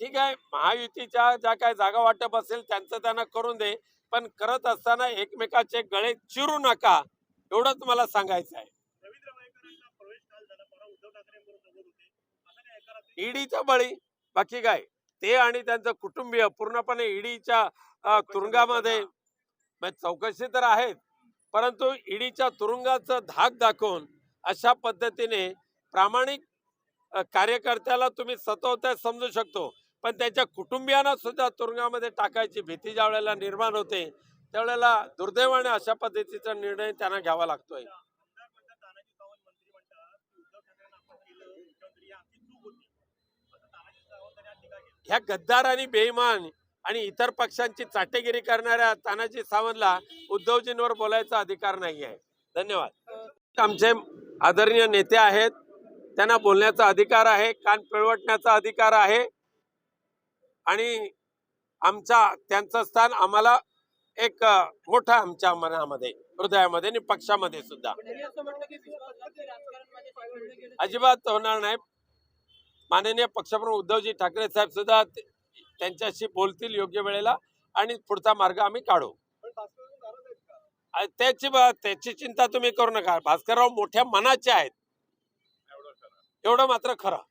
ठीक आहे महायुतीच्या ज्या काय जागा वाटप असेल त्यांचं त्यांना करून दे पण करत असताना एकमेकाचे गळे चिरू नका एवढंच मला सांगायचं आहे. रवींद्र वायकरांना प्रवेश काल झाला परवा उद्धव ठाकरेंबरोबर सोबत होते. असं काय एका रात्री ईडीचा बळी बाकी काय ते आणि त्यांचं कुटुंबीय पूर्णपणे ईडीच्या तुरुंगामध्ये चौकशी तर आहेत परंतु ईडीच्या तुरुंगाचं धाक दाखवून अशा पद्धतीने प्रामाणिक कार्यकर्त्याला तुम्ही सतवताय समजू शकतो. पण त्याच्या कुटुंबियांना सुद्धा तुरुंगामध्ये टाकायची भीती ज्या वेळेला निर्माण होते त्यावेळेला दुर्दैवाने अशा पद्धतीचा निर्णय त्यांना घ्यावा लागतोय. ह्या गद्दार आणि बेईमान आणि इतर पक्षांची चाटेगिरी करणाऱ्या तानाजी सावंतला उद्धवजींवर बोलायचा अधिकार नाही आहे. धन्यवाद. आमचे आदरणीय नेते आहेत त्यांना बोलण्याचा अधिकार आहे कान पिळवटण्याचा अधिकार आहे. आणि आमचा त्यांचं स्थान आम्हाला एक मोठा आमच्या मनामध्ये हृदयामध्ये आणि पक्षामध्ये सुद्धा. अजिबात होणार नाही. माननीय पक्षप्रमुख उद्धवजी ठाकरे साहेब सुद्धा त्यांच्याशी बोलतील योग्य वेळेला आणि पुढचा मार्ग आम्ही काढू. त्याची त्याची चिंता तुम्ही करू नका. भास्करराव मोठ्या मनाचे आहेत. एवढं मात्र खरं.